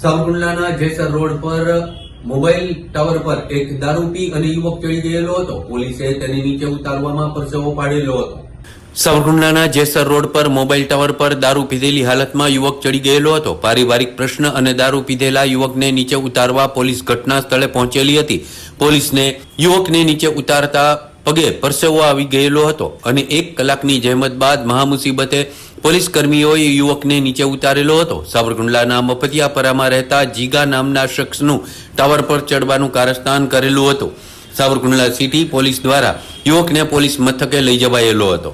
સાવરકુંડલાના Jesar road પર mobile tower પર એક દારૂ પી અને યુવક ચડી ગયેલો હતો. પોલીસે તેને નીચે ઉતારવામાં પરસેવો પાડેલો હતો. સાવરકુંડલાના જેસર રોડ પર મોબાઈલ ટાવર પર દારૂ પીધેલી હાલતમાં યુવક ચડી ગયેલો હતો. પારિવારિક પ્રશ્ન અને દારૂ પીધેલા યુવકને નીચે ઉતારવા પોલીસ ઘટના સ્થળે પહોંચેલી હતી. પોલીસને યુવકને નીચે ઉતારતા પગે પરસેવો આવી ગયેલો હતો અને એક કલાકની જહેમત બાદ મહામુસીબતે પોલીસ કર્મીઓએ યુવકને નીચે ઉતારેલો હતો. સાવરકુંડલાના મફતિયાપરામાં રહેતા જીગા નામના શખ્સનું ટાવર પર ચડવાનું કારસ્તાન કરેલું હતું. સાવરકુંડલા સિટી પોલીસ દ્વારા યુવકને પોલીસ મથકે લઈ જવાયેલો હતો.